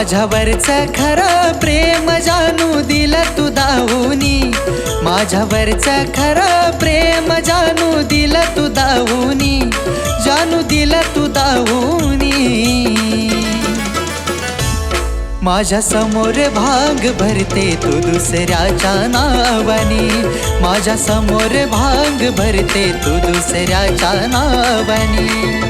माझ्यावरच खरं प्रेम जाणू दिलं तू दाऊनी. माझ्यावरच खरं प्रेम जाणू दिलं तू दाऊनी. जाणू दिलं तू दाऊनी. माझ्यासमोर भाग भरते तू दुसऱ्याच्या नावानी. माझ्यासमोर भाग भरते तू दुसऱ्याच्या नावानी.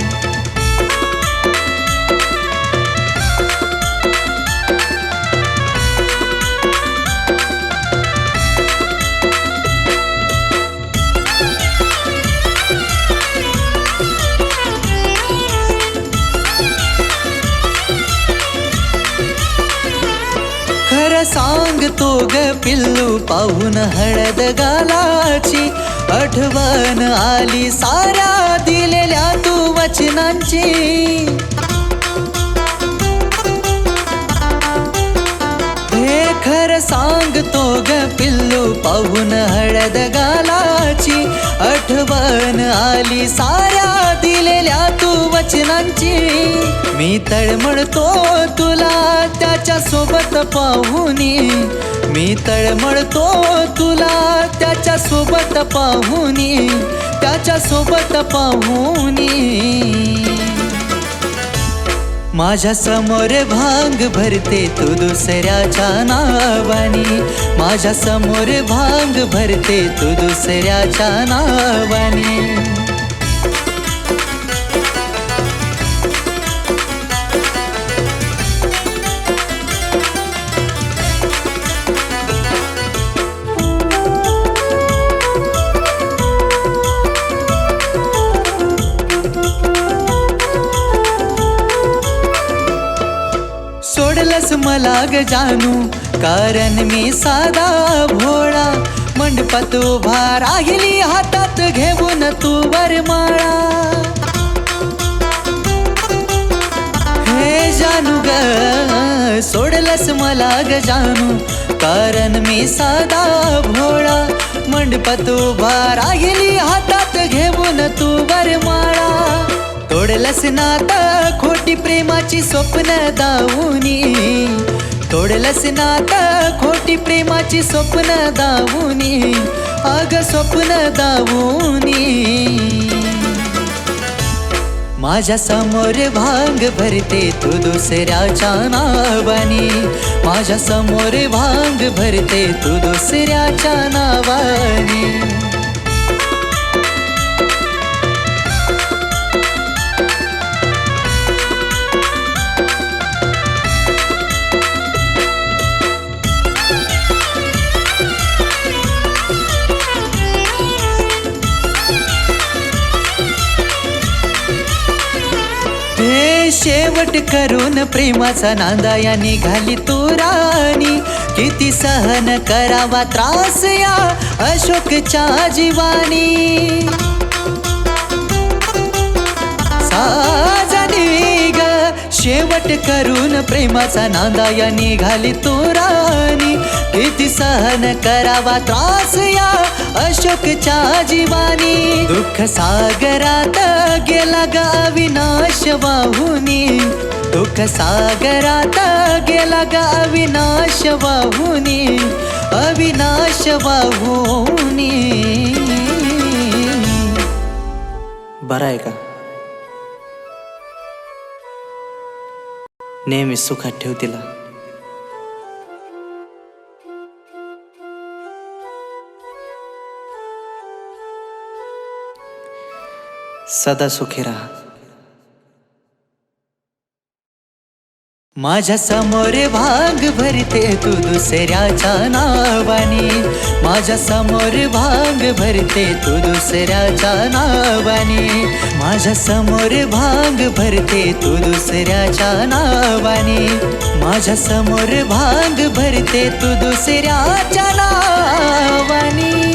खरं सांगतो ग पिल्लू पाहून हळद गालाची आठवण आली साऱ्या दिलेल्या तू वचनांची हे खर सांगतो ग पिल्लू पाहून हळद गालाची आठवण आली साऱ्या दिलेल्या तू वचनांची मी तळमळतो तुला त्याच्या सोबत पाहुनी मी तळमळतो तुला त्याच्या सोबत पाहुनी त्याच्या सोबत पाहुनी माझ्यासमोर भांग भरते तू दुसऱ्याच्या नावानी. माझ्यासमोर भांग भरते तू दुसऱ्याच्या नावानी. सोडलस मला ग जानू. कारण मी साधा भोळा. मंडपात उभा राहिली हातात घेऊन तू वरमाळा. हे जानू ग सोडलंस मला ग जानू. कारण मी साधा भोळा. मंडपात उभा राहिली हातात घेऊन तू वरमाळा. तोडलस नाता खोटी प्रेमाची स्वप्न दाऊनी तोडलस नाता खोटी प्रेमाची स्वप्न दाऊनी अग स्वप्न दाऊनी माझ्यासमोर भांग भरते तू दुसऱ्याच्या नावानी. माझ्यासमोर भांग भरते तू दुसऱ्याच्या नावानी. शेवट करून प्रेमाचा नांदा या निघाली तू राणी. किती सहन करावा त्रास या अशोकच्या जीवानी. शेवट करून प्रेमाचा नांदा या निघाली तो राणी. किती सहन करावा त्रास या अशोकच्या जीवानी. दुःख सागरात गेला ग अविनाश वाहुनी. दुःख सागरात गेला ग अविनाश वाहुनी. अविनाश वाहुनी. बरं आहे का? नेहमी सुखात ठेव तिला. सदा सुखी राहा. माझ्यासमोर भाग भरते तू दुसऱ्याच्या नावानी. माझ्यासमोर भाग भरते तू दुसऱ्याच्या नावानी. माझ्यासमोर भाग भरते तू दुसऱ्याच्या नावानी. माझ्यासमोर भाग भरते तू दुसऱ्याच्या नावानी.